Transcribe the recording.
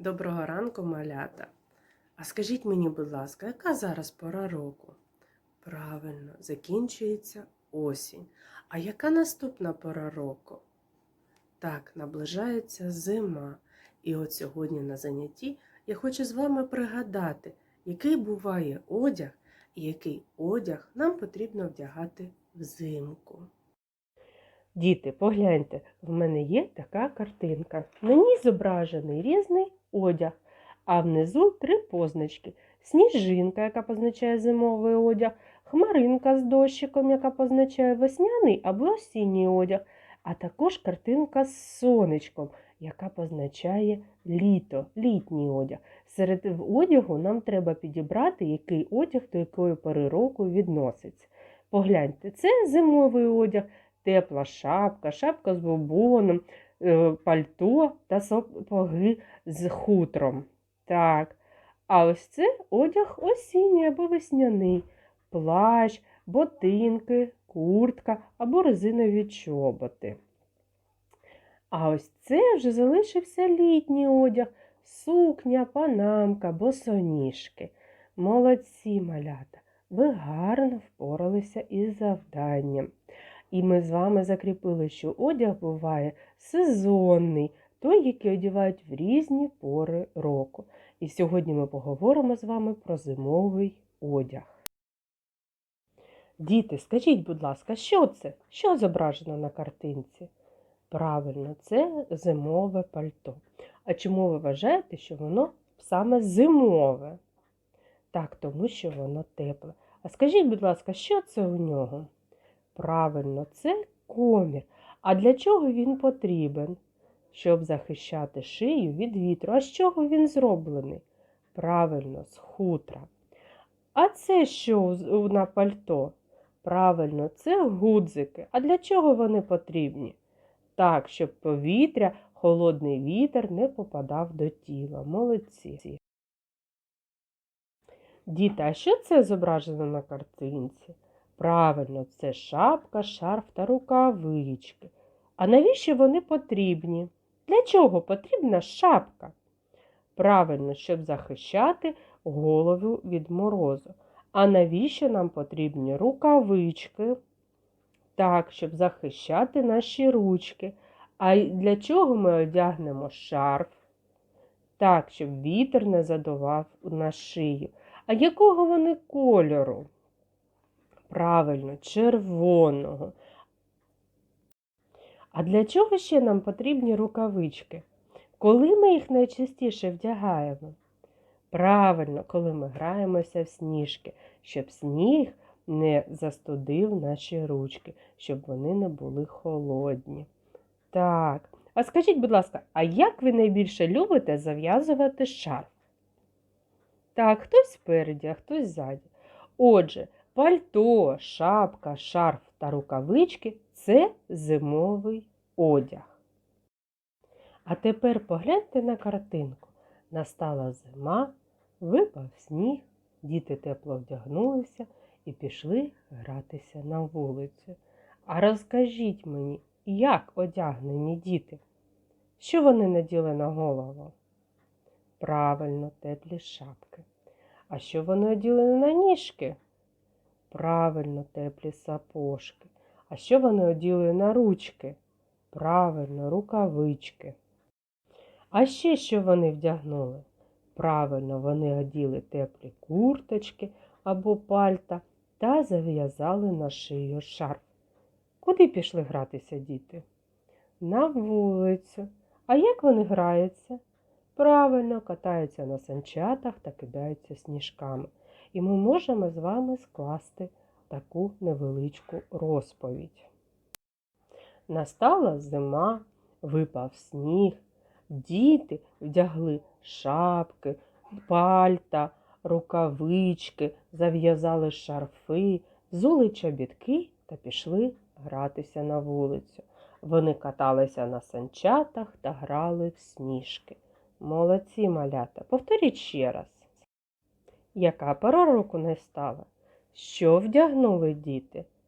Доброго ранку, малята. А скажіть мені, будь ласка, яка зараз пора року? Правильно, закінчується осінь. А яка наступна пора року? Так, наближається зима. І от сьогодні на занятті я хочу з вами пригадати, який буває одяг і який одяг нам потрібно вдягати взимку. Діти, погляньте, в мене є така картинка. На ній зображений різний одяг, а внизу три позначки: сніжинка, яка позначає зимовий одяг, хмаринка з дощиком, яка позначає весняний або осінній одяг, а також картинка з сонечком, яка позначає літо, літній одяг. Серед одягу нам треба підібрати, який одяг до якої пори року відноситься. Погляньте, це зимовий одяг тепла шапка, шапка з бобоном, пальто та сапоги з хутром. Так. А ось це одяг осінній або весняний, плащ, ботинки, куртка або резинові чоботи. А ось це вже залишився літній одяг, сукня, панамка, босоніжки. Молодці малята, ви гарно впоралися із завданням. І ми з вами закріпили, що одяг буває сезонний, той, який одягають в різні пори року. І сьогодні ми поговоримо з вами про зимовий одяг. Діти, скажіть, будь ласка, що це? Що зображено на картинці? Правильно, це зимове пальто. А чому ви вважаєте, що воно саме зимове? Так, тому що воно тепле. А скажіть, будь ласка, що це у нього? Правильно, це комір. А для чого він потрібен? Щоб захищати шию від вітру. А з чого він зроблений? Правильно, з хутра. А це що на пальто? Правильно, це гудзики. А для чого вони потрібні? Так, щоб повітря, холодний вітер не попадав до тіла. Молодці. Діти, а що це зображено на картинці? Правильно, це шапка, шарф та рукавички. А навіщо вони потрібні? Для чого потрібна шапка? Правильно, щоб захищати голову від морозу. А навіщо нам потрібні рукавички? Так, щоб захищати наші ручки. А для чого ми одягнемо шарф? Так, щоб вітер не задував на шию. А якого вони кольору? Правильно, червоного. А для чого ще нам потрібні рукавички? Коли ми їх найчастіше вдягаємо? Правильно, коли ми граємося в сніжки, щоб сніг не застудив наші ручки, щоб вони не були холодні. Так, а скажіть, будь ласка, а як ви найбільше любите зав'язувати шарф? Так, хтось спереді, а хтось ззаді. Отже, Пальто, шапка, шарф та рукавички це зимовий одяг. А тепер погляньте на картинку. Настала зима, випав сніг, діти тепло вдягнулися і пішли гратися на вулицю. А розкажіть мені, як одягнені діти? Що вони наділи на голову? Правильно, теплі шапки. А що вони оділи на ніжки? Правильно, теплі сапожки. А що вони оділи на ручки? Правильно, рукавички. А ще що вони вдягнули? Правильно, вони оділи теплі курточки або пальта та зав'язали на шию шарф. Куди пішли гратися діти? На вулицю. А як вони граються? Правильно, катаються на санчатах та кидаються сніжками і ми можемо з вами скласти таку невеличку розповідь. Настала зима, випав сніг, діти вдягли шапки, пальта, рукавички, зав'язали шарфи, взули чобітки та пішли гратися на вулицю. Вони каталися на санчатах та грали в сніжки. Молодці малята, повторіть ще раз. Яка пора не стала? Що вдягнули діти?